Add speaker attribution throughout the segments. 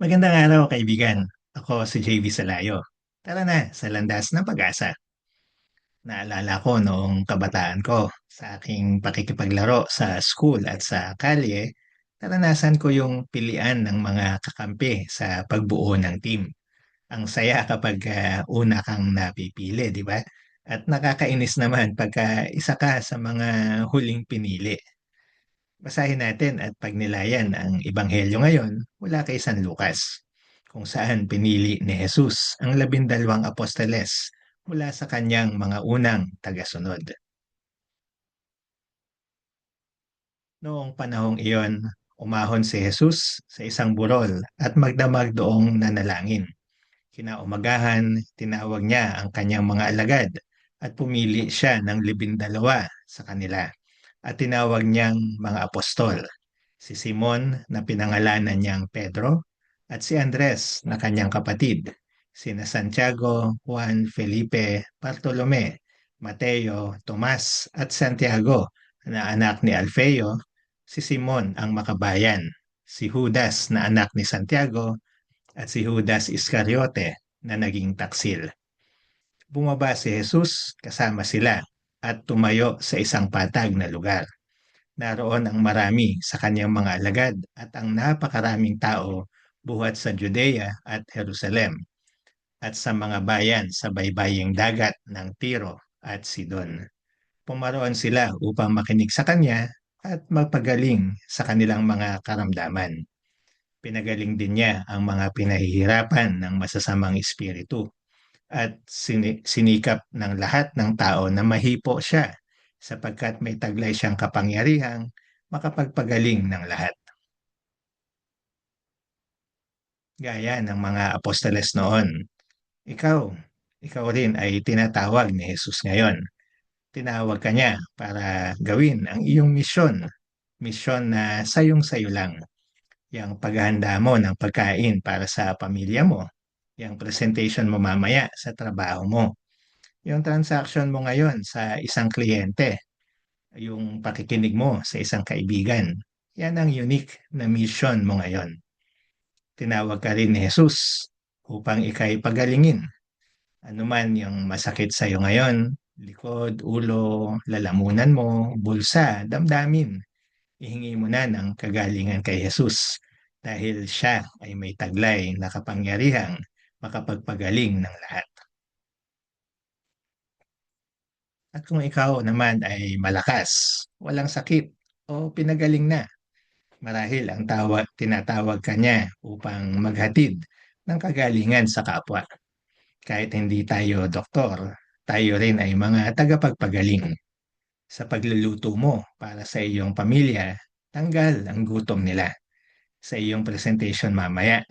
Speaker 1: Magandang araw kaibigan. Ako si JV Salayo. Tara na sa landas ng pag-asa. Naalala ko noong kabataan ko sa aking pakikipaglaro sa school at sa kalye, naranasan ko yung pilian ng mga kakampi sa pagbuo ng team. Ang saya kapag uh, una kang napipili, di ba? At nakakainis naman pagka isa ka sa mga huling pinili. Basahin natin at pagnilayan ang Ebanghelyo ngayon mula kay San Lucas, kung saan pinili ni Jesus ang labindalawang apostoles mula sa kanyang mga unang tagasunod. Noong panahong iyon, umahon si Jesus sa isang burol at magdamag doong nanalangin. Kinaumagahan, tinawag niya ang kanyang mga alagad at pumili siya ng libindalawa sa kanila at tinawag niyang mga apostol, si Simon na pinangalanan niyang Pedro at si Andres na kanyang kapatid, sina Santiago, Juan, Felipe, Bartolome, Mateo, Tomas at Santiago na anak ni Alfeo, si Simon ang makabayan, si Judas na anak ni Santiago at si Judas Iscariote na naging taksil. Bumaba si Jesus kasama sila at tumayo sa isang patag na lugar. Naroon ang marami sa kanyang mga alagad at ang napakaraming tao buhat sa Judea at Jerusalem at sa mga bayan sa baybaying dagat ng Tiro at Sidon. Pumaroon sila upang makinig sa kanya at magpagaling sa kanilang mga karamdaman. Pinagaling din niya ang mga pinahihirapan ng masasamang espiritu at sinikap ng lahat ng tao na mahipo siya sapagkat may taglay siyang kapangyarihang makapagpagaling ng lahat. Gaya ng mga apostoles noon, ikaw, ikaw rin ay tinatawag ni Jesus ngayon. Tinawag ka niya para gawin ang iyong misyon. Misyon na sayong-sayo lang. Yang paghahanda mo ng pagkain para sa pamilya mo, yung presentation mo mamaya sa trabaho mo. Yung transaction mo ngayon sa isang kliyente, yung pakikinig mo sa isang kaibigan, yan ang unique na mission mo ngayon. Tinawag ka rin ni Jesus upang ikay pagalingin. Ano man yung masakit sa iyo ngayon, likod, ulo, lalamunan mo, bulsa, damdamin, ihingi mo na ng kagalingan kay Jesus dahil siya ay may taglay na kapangyarihang makapagpagaling ng lahat. At kung ikaw naman ay malakas, walang sakit o pinagaling na, marahil ang tawag, tinatawag ka niya upang maghatid ng kagalingan sa kapwa. Kahit hindi tayo doktor, tayo rin ay mga tagapagpagaling. Sa pagluluto mo para sa iyong pamilya, tanggal ang gutom nila. Sa iyong presentation mamaya,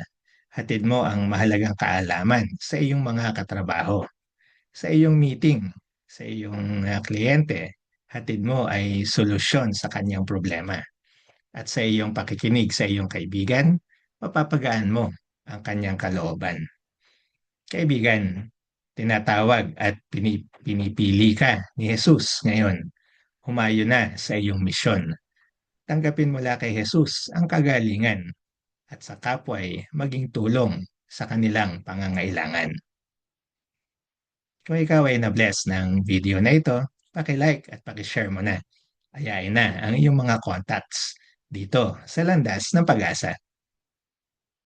Speaker 1: hatid mo ang mahalagang kaalaman sa iyong mga katrabaho. Sa iyong meeting, sa iyong uh, kliyente, hatid mo ay solusyon sa kanyang problema. At sa iyong pakikinig sa iyong kaibigan, mapapagaan mo ang kanyang kalooban. Kaibigan, tinatawag at pinipili ka ni Jesus ngayon. Humayo na sa iyong misyon. Tanggapin mula kay Jesus ang kagalingan at sa kapwa ay maging tulong sa kanilang pangangailangan. Kung ikaw ay na-bless ng video na ito, paki-like at paki-share mo na. Ayain na ang iyong mga contacts dito sa Landas ng Pag-asa.